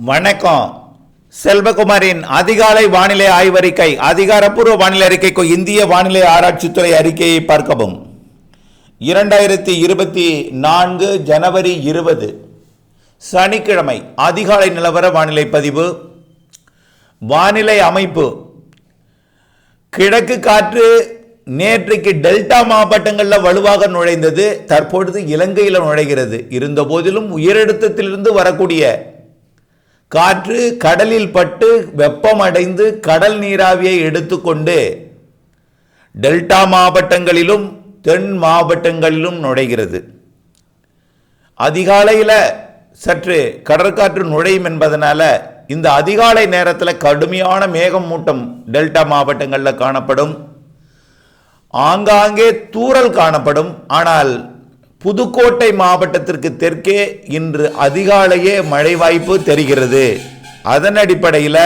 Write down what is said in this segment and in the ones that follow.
வணக்கம். செல்வகுமாரின் அதிகாலை வானிலை ஆய்வறிக்கை அதிகாரப்பூர்வ வானிலை அறிக்கைக்கு இந்திய வானிலை ஆராய்ச்சித்துறை அறிக்கையை பார்க்கவும். இரண்டாயிரத்தி இருபத்தி நான்கு ஜனவரி இருபது சனிக்கிழமை அதிகாலை நிலவர வானிலை பதிவு. வானிலை அமைப்பு. கிழக்கு காற்று நேற்றைக்கு டெல்டா மாவட்டங்களில் வலுவாக நுழைந்தது. தற்பொழுது இலங்கையில் நுழைகிறது. இருந்த போதிலும் உயரழுத்தத்திலிருந்து வரக்கூடிய காற்று கடலில் பட்டு வெப்பமடைந்து கடல் நீராவியை எடுத்துக்கொண்டு டெல்டா மாவட்டங்களிலும் தென் மாவட்டங்களிலும் நுழைகிறது. அதிகாலையில் சற்று கடற்காற்று நுழையும் என்பதனால இந்த அதிகாலை நேரத்தில் கடுமையான மேகம் மூட்டம் டெல்டா மாவட்டங்களில் காணப்படும். ஆங்காங்கே தூறல் காணப்படும். ஆனால் புதுக்கோட்டை மாவட்டத்திற்கு தெற்கே இன்று அதிகாலையே மழை வாய்ப்பு தெரிகிறது. அதன் அடிப்படையில்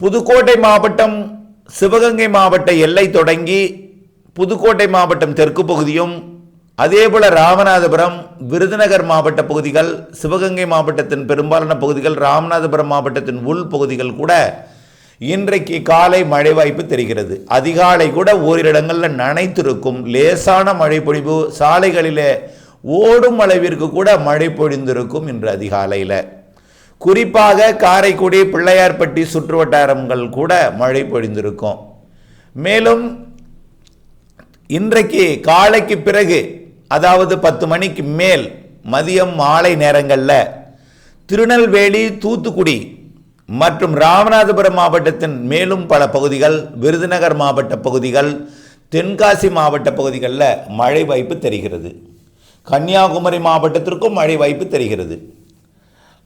புதுக்கோட்டை மாவட்டம் சிவகங்கை மாவட்ட எல்லை தொடங்கி புதுக்கோட்டை மாவட்டம் தெற்கு பகுதியும் அதேபோல் ராமநாதபுரம் விருதுநகர் மாவட்ட பகுதிகள் சிவகங்கை மாவட்டத்தின் பெரும்பாலான பகுதிகள் ராமநாதபுரம் மாவட்டத்தின் உள் பகுதிகள் கூட இன்றைக்கு காலை மழை வாய்ப்பு தெரிகிறது. அதிகாலை கூட ஓரிரு இடங்களில் நனைத்திருக்கும். லேசான மழை பொழிவு சாலைகளிலே ஓடும் அளவிற்கு கூட மழை பொழிந்திருக்கும் இன்று அதிகாலையில். குறிப்பாக காரைக்குடி பிள்ளையார்பட்டி சுற்றுவட்டாரங்கள் கூட மழை பொழிந்திருக்கும். மேலும் இன்றைக்கு காலைக்கு பிறகு அதாவது பத்து மணிக்கு மேல் மதியம் மாலை நேரங்களில் திருநெல்வேலி தூத்துக்குடி மற்றும் ராமநாதபுரம் மாவட்டத்தின் மேலும் பல பகுதிகள் விருதுநகர் மாவட்ட பகுதிகள் தென்காசி மாவட்ட பகுதிகளில் மழை வாய்ப்பு தெரிகிறது. கன்னியாகுமரி மாவட்டத்திற்கும் மழை வாய்ப்பு தெரிகிறது.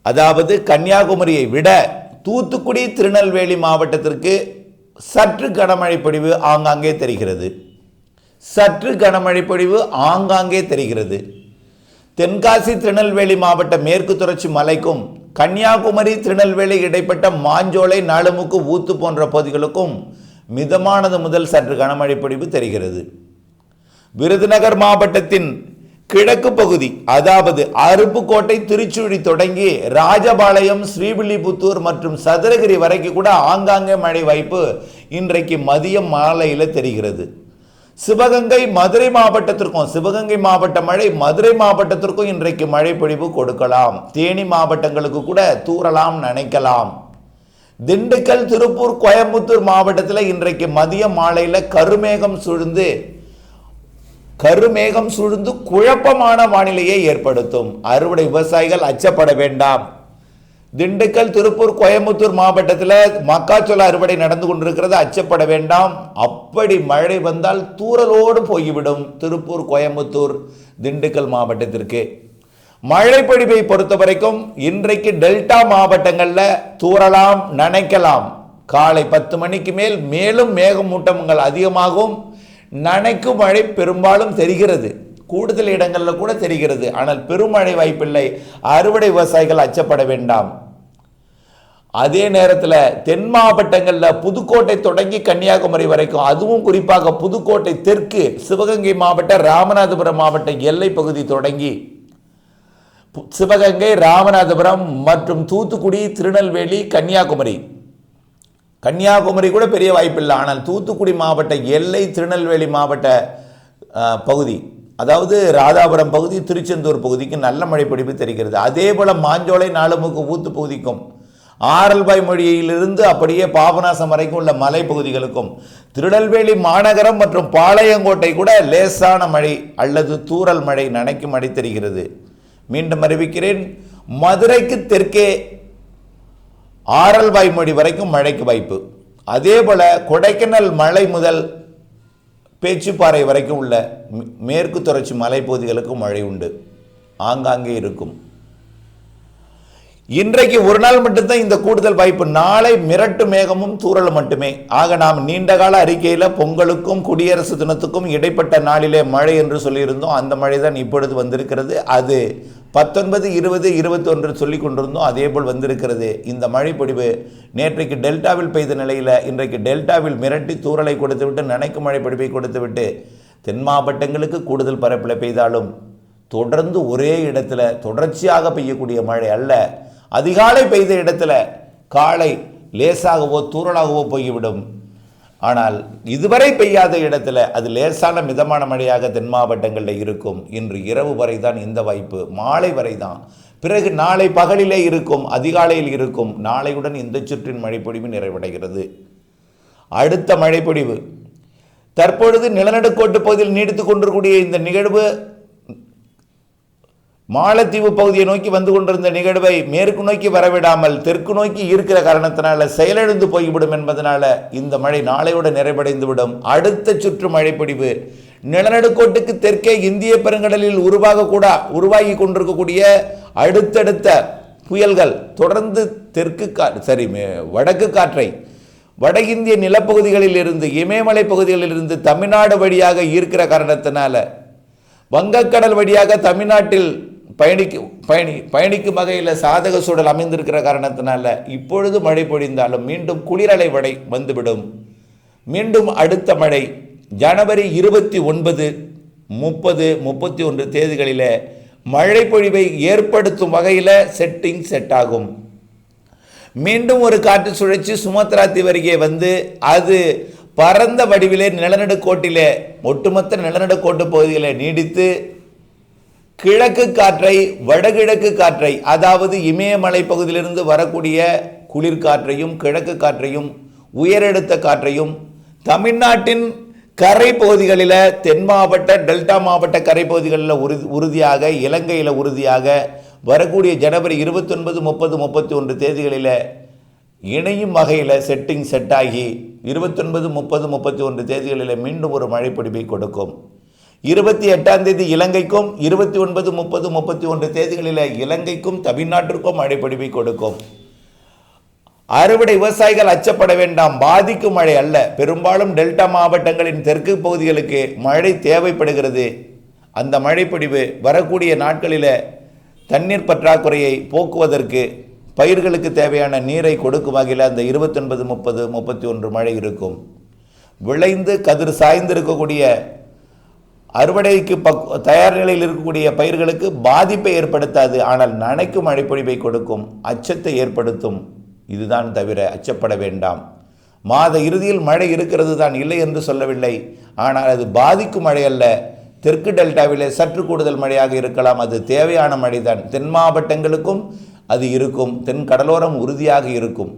அதாவது கன்னியாகுமரியை விட தூத்துக்குடி திருநெல்வேலி மாவட்டத்திற்கு சற்று கனமழை பொழிவு ஆங்காங்கே தெரிகிறது. சற்று கனமழை பொழிவு ஆங்காங்கே தெரிகிறது. தென்காசி திருநெல்வேலி மாவட்ட மேற்கு தொடர்ச்சி மலைக்கும் கன்னியாகுமரி திருநெல்வேலி இடைப்பட்ட மாஞ்சோலை நாளுமுக்கு ஊத்து போன்ற பகுதிகளுக்கும் மிதமானது முதல் சற்று கனமழை பொழிவு தெரிகிறது. விருதுநகர் மாவட்டத்தின் கிழக்கு பகுதி அதாவது அருப்புக்கோட்டை திருச்சுழி தொடங்கி ராஜபாளையம் ஸ்ரீவில்லிபுத்தூர் மற்றும் சதுரகிரி வரைக்கும் கூட ஆங்காங்கே மழை வாய்ப்பு இன்றைக்கு மதியம் மாலையில் தெரிகிறது. சிவகங்கை மதுரை மாவட்டத்திற்கும் சிவகங்கை மாவட்ட மழை மதுரை மாவட்டத்திற்கும் இன்றைக்கு மழை பொழிவு கொடுக்கலாம். தேனி மாவட்டங்களுக்கு கூட தூறலாம் நினைக்கலாம். திண்டுக்கல் திருப்பூர் கோயம்புத்தூர் மாவட்டத்தில் இன்றைக்கு மதிய மாலையில் கருமேகம் சூழ்ந்து கருமேகம் சூழ்ந்து குழப்பமான வானிலையை ஏற்படுத்தும். அறுவடை விவசாயிகள் அச்சப்பட வேண்டாம். திண்டுக்கல் திருப்பூர் கோயம்புத்தூர் மாவட்டத்தில் மக்காச்சோள அறுவடை நடந்து கொண்டிருக்கிறது. அச்சப்பட வேண்டாம். அப்படி மழை வந்தால் தூரலோடு போய்விடும் திருப்பூர் கோயம்புத்தூர் திண்டுக்கல் மாவட்டத்திற்கு. மழைப்பொழிவை பொறுத்த வரைக்கும் இன்றைக்கு டெல்டா மாவட்டங்களில் தூறலாம் நனைக்கலாம். காலை பத்து மணிக்கு மேல் மேலும் மேகமூட்டங்கள் அதிகமாகும். நனைக்கும் மழை பெரும்பாலும் தெரிகிறது. கூடுதல் இடங்களில் கூட தெரிகிறது. ஆனால் பெருமழை வாய்ப்பில்லை. அறுவடை விவசாயிகள் அச்சப்பட வேண்டாம். அதே நேரத்தில் தென் மாவட்டங்களில் புதுக்கோட்டை தொடங்கி கன்னியாகுமரி வரைக்கும் அதுவும் குறிப்பாக புதுக்கோட்டை தெற்கு சிவகங்கை மாவட்ட ராமநாதபுரம் மாவட்ட எல்லை பகுதி தொடங்கி சிவகங்கை ராமநாதபுரம் மற்றும் தூத்துக்குடி திருநெல்வேலி கன்னியாகுமரி. கன்னியாகுமரி கூட பெரிய வாய்ப்பில்லை ஆனால் தூத்துக்குடி மாவட்ட எல்லை திருநெல்வேலி மாவட்ட பகுதி அதாவது ராதாபுரம் பகுதி திருச்செந்தூர் பகுதிக்கு நல்ல மழை பிடிப்பு தெரிகிறது. அதே போல் மாஞ்சோலை நாலுமுக்கு ஊத்து பகுதிக்கும் ஆரல்பாய் மொழியிலிருந்து அப்படியே பாபநாசம் வரைக்கும் உள்ள மலைப்பகுதிகளுக்கும் திருநெல்வேலி மாநகரம் மற்றும் பாளையங்கோட்டை கூட லேசான மழை அல்லது தூறல் மழை நனைக்கும் மழை மீண்டும் அறிவிக்கிறேன் மதுரைக்கு தெற்கே ஆரல்வாய் மொழி வரைக்கும் மழைக்கு வாய்ப்பு. அதே போல் கொடைக்கானல் மலை முதல் பேச்சுப்பாறை வரைக்கும் உள்ள மே- மேற்கு தொடர்ச்சி மலைப்பகுதிகளுக்கும் மழை உண்டு. ஆங்காங்கே இருக்கும். இன்றைக்கு ஒரு நாள் மட்டும்தான் இந்த கூடுதல் வாய்ப்பு. நாளை மிரட்டு மேகமும் தூறலும் மட்டுமே. ஆக நாம் நீண்டகால அறிக்கையில் பொங்கலுக்கும் குடியரசு தினத்துக்கும் இடைப்பட்ட நாளிலே மழை என்று சொல்லியிருந்தோம். அந்த மழை தான் இப்பொழுது வந்திருக்கிறது. அது பத்தொன்பது இருபது இருபத்தொன்று சொல்லி கொண்டிருந்தோம். அதே போல் வந்திருக்கிறது. இந்த மழைப்பொடிவு நேற்றைக்கு டெல்டாவில் பெய்த நிலையில் இன்றைக்கு டெல்டாவில் மிரட்டி தூறலை கொடுத்துவிட்டு நனைக்கும் மழை கொடுத்துவிட்டு தென் மாவட்டங்களுக்கு கூடுதல் பரப்பில் பெய்தாலும் தொடர்ந்து ஒரே இடத்துல தொடர்ச்சியாக பெய்யக்கூடிய மழை அல்ல. அதிகாலை பெய்த இடத்துல காலை லேசாகவோ தூறலாகவோ போய்விடும். ஆனால் இதுவரை பெய்யாத இடத்துல அது லேசான மிதமான மழையாக தென் மாவட்டங்களில் இருக்கும். இன்று இரவு வரை தான் இந்த வாய்ப்பு. மாலை வரை தான் பிறகு நாளை பகலிலே இருக்கும் அதிகாலையில் இருக்கும். நாளையுடன் இந்த சுற்றின் மழைப்பொழிவு நிறைவடைகிறது. அடுத்த மழைப்பொழிவு. தற்பொழுது நிலநடுக்கோட்டு பகுதியில் நீடித்து கொண்டிருக்கூடிய இந்த நிகழ்வு மாலத்தீவு பகுதியை நோக்கி வந்து கொண்டிருந்த நிகழ்வை மேற்கு நோக்கி வரவிடாமல் தெற்கு நோக்கி இருக்கிற காரணத்தினால செயலிழந்து போய்விடும் என்பதனால இந்த மழை நாளையோடு நிறைவடைந்துவிடும். அடுத்த சுற்று மழைப்பிடிவு. நிலநடுக்கோட்டுக்கு தெற்கே இந்திய பெருங்கடலில் உருவாக கூட உருவாகி கொண்டிருக்கக்கூடிய அடுத்தடுத்த புயல்கள் தொடர்ந்து தெற்கு கா சரி மே- வடக்கு காற்றை வட இந்திய நிலப்பகுதிகளில் இருந்து இமயமலை பகுதிகளில் இருந்து தமிழ்நாடு வழியாக ஈர்க்கிற காரணத்தினால வங்கக்கடல் வழியாக தமிழ்நாட்டில் பயணிக்கு பயணி பயணிக்கும் வகையில் சாதக சூழல் அமைந்திருக்கிற காரணத்தினால இப்பொழுது மழை பொழிந்தாலும் மீண்டும் குளிரலை வடை வந்துவிடும். மீண்டும் அடுத்த மழை ஜனவரி இருபத்தி ஒன்பது முப்பது முப்பத்தி ஒன்று தேதிகளில் மழை பொழிவை ஏற்படுத்தும் வகையில் செட்டிங் செட் ஆகும். மீண்டும் ஒரு காற்று சுழற்சி சுமத்ரா தீவருகே வந்து அது பரந்த வடிவிலே நிலநடுக்கோட்டிலே ஒட்டுமொத்த நிலநடுக்கோட்டு பகுதிகளை நீடித்து கிழக்கு காற்றை வடகிழக்கு காற்றை அதாவது இமயமலை பகுதியிலிருந்து வரக்கூடிய குளிர்காற்றையும் கிழக்கு காற்றையும் உயரழுத்த காற்றையும் தமிழ்நாட்டின் கரை பகுதிகளில் தென் மாவட்ட டெல்டா மாவட்ட கரை பகுதிகளில் உறு உறுதியாக இலங்கையில் உறுதியாக வரக்கூடிய ஜனவரி இருபத்தொன்பது முப்பது முப்பத்தி ஒன்று தேதிகளில் இணையும் வகையில் செட்டிங் செட் ஆகி இருபத்தொன்பது முப்பது முப்பத்தி ஒன்று தேதிகளில் மீண்டும் ஒரு மழைப்பிடிப்பை கொடுக்கும். இருபத்தி எட்டாம் தேதி இலங்கைக்கும் இருபத்தி ஒன்பது முப்பது முப்பத்தி ஒன்று தேதிகளில் இலங்கைக்கும் தமிழ்நாட்டிற்கும் மழைப்பிடிப்பை கொடுக்கும். அறுவடை விவசாயிகள் அச்சப்பட வேண்டாம். பாதிக்கும் மழை அல்ல. பெரும்பாலும் டெல்டா மாவட்டங்களின் தெற்கு பகுதிகளுக்கு மழை தேவைப்படுகிறது. அந்த மழைப்பொடிவு வரக்கூடிய நாட்களில் தண்ணீர் பற்றாக்குறையை போக்குவதற்கு பயிர்களுக்கு தேவையான நீரை கொடுக்கும் வகையில் அந்த இருபத்தொன்பது முப்பது முப்பத்தி ஒன்று மழை இருக்கும். விளைந்து கதிர் சாய்ந்திருக்கக்கூடிய அறுவடைக்கு பக் தயார் நிலையில் இருக்கக்கூடிய பயிர்களுக்கு பாதிப்பை ஏற்படுத்தாது. ஆனால் நனைக்கும் மழைப்பொழிவை கொடுக்கும் அச்சத்தை ஏற்படுத்தும். இதுதான் தவிர அச்சப்பட வேண்டாம். மாத இறுதியில் மழை இருக்கிறது தான் இல்லை என்று சொல்லவில்லை. ஆனால் அது பாதிக்கும் மழை அல்ல. தெற்கு டெல்டாவிலே சற்று கூடுதல் மழையாக இருக்கலாம். அது தேவையான மழைதான். தென் மாவட்டங்களுக்கும் அது இருக்கும். தென் கடலோரம் உறுதியாக இருக்கும்.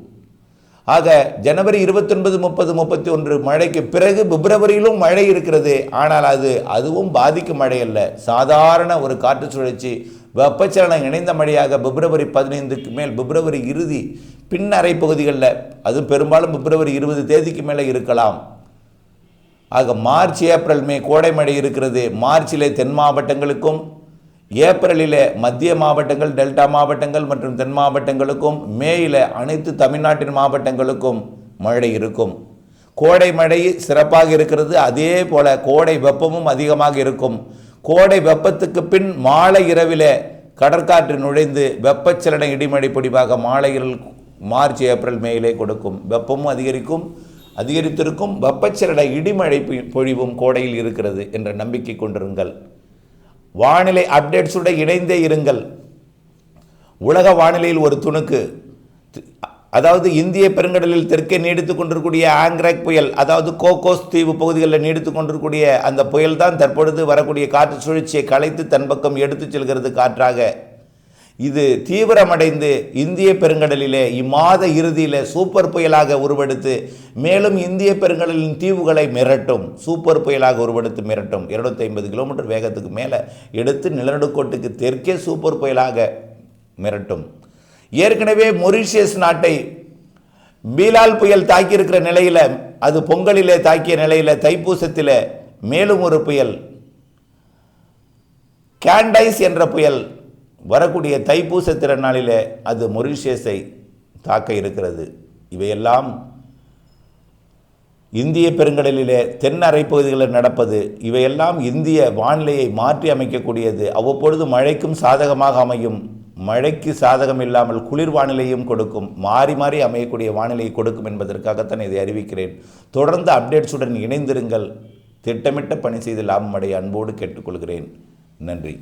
ஆக ஜனவரி இருபத்தொன்பது முப்பது முப்பத்தி ஒன்று மழைக்கு பிறகு பிப்ரவரியிலும் மழை இருக்கிறது. ஆனால் அது அதுவும் பாதிக்கும் மழை அல்ல சாதாரண ஒரு காற்று சுழற்சி வெப்பச்சலனம் இணைந்த மழையாக பிப்ரவரி பதினைந்துக்கு மேல் பிப்ரவரி இறுதி பின்னரை பகுதிகளில் அது பெரும்பாலும் பிப்ரவரி இருபது தேதிக்கு மேலே இருக்கலாம். ஆக மார்ச் ஏப்ரல் மே கோடை மழை இருக்கிறது. மார்ச்சிலே தென் மாவட்டங்களுக்கும் ஏப்ரலிலே மத்திய மாவட்டங்கள் டெல்டா மாவட்டங்கள் மற்றும் தென் மாவட்டங்களுக்கும் மேயில் அனைத்து தமிழ்நாட்டின் மாவட்டங்களுக்கும் மழை இருக்கும். கோடை மழை சிறப்பாக இருக்கிறது. அதே போல் கோடை வெப்பமும் அதிகமாக இருக்கும். கோடை வெப்பத்துக்கு பின் மாலை இரவிலே கடற்காற்று நுழைந்து வெப்பச்சலன இடிமழை பொடிவாக மாலையில் மார்ச் ஏப்ரல் மேயிலே கொடுக்கும். வெப்பமும் அதிகரிக்கும் அதிகரித்திருக்கும். வெப்பச்சலன இடிமழை பொழிவும் கோடையில் இருக்கிறது என்ற நம்பிக்கை கொண்டிருங்கள். வானிலை அப்டேட்ஸுடன் இணைந்தே இருங்கள். உலக வானிலையில் ஒரு துணுக்கு. அதாவது இந்திய பெருங்கடலில் தெற்கே நீடித்துக் கொண்டிருக்கூடிய ஆங்க்ராக் புயல் அதாவது கோகோஸ் தீவு பகுதிகளில் நீடித்துக் கொண்டிருக்கூடிய அந்த புயல் தான் தற்பொழுது வரக்கூடிய காற்று சுழற்சியை கலைத்து தன் பக்கம் எடுத்துச் செல்கிறது காற்றாக. இது தீவிரமடைந்து இந்திய பெருங்கடலிலே இம்மாத இறுதியில் சூப்பர் புயலாக உருவெடுத்து மேலும் இந்திய பெருங்கடலின் தீவுகளை மிரட்டும். சூப்பர் புயலாக உருவெடுத்து மிரட்டும். 250 ஐம்பது கிலோமீட்டர் வேகத்துக்கு மேலே எடுத்து நிலநடுக்கோட்டுக்கு தெற்கே சூப்பர் புயலாக மிரட்டும். ஏற்கனவே மொரிஷியஸ் நாட்டை பீலால் புயல் தாக்கியிருக்கிற நிலையில் அது பொங்கலிலே தாக்கிய நிலையில் தைப்பூசத்தில் மேலும் ஒரு புயல் கேண்டைஸ் என்ற புயல் வரக்கூடிய தைப்பூச திருநாளிலே அது மொரிஷியஸை தாக்க இருக்கிறது. இவையெல்லாம் இந்திய பெருங்கடலிலே தென் அரைப்பகுதிகளில் நடப்பது இவையெல்லாம் இந்திய வானிலையை மாற்றி அமைக்கக்கூடியது. அவ்வப்பொழுது மழைக்கும் சாதகமாக அமையும். மழைக்கு சாதகம் இல்லாமல் குளிர் வானிலையும் கொடுக்கும். மாறி மாறி அமையக்கூடிய வானிலையை கொடுக்கும் என்பதற்காகத்தான் இதை அறிவிக்கிறேன். தொடர்ந்து அப்டேட்ஸுடன் இணைந்திருங்கள். திட்டமிட்ட பணி செய்து லாபம் அடைய அன்போடு கேட்டுக்கொள்கிறேன். நன்றி.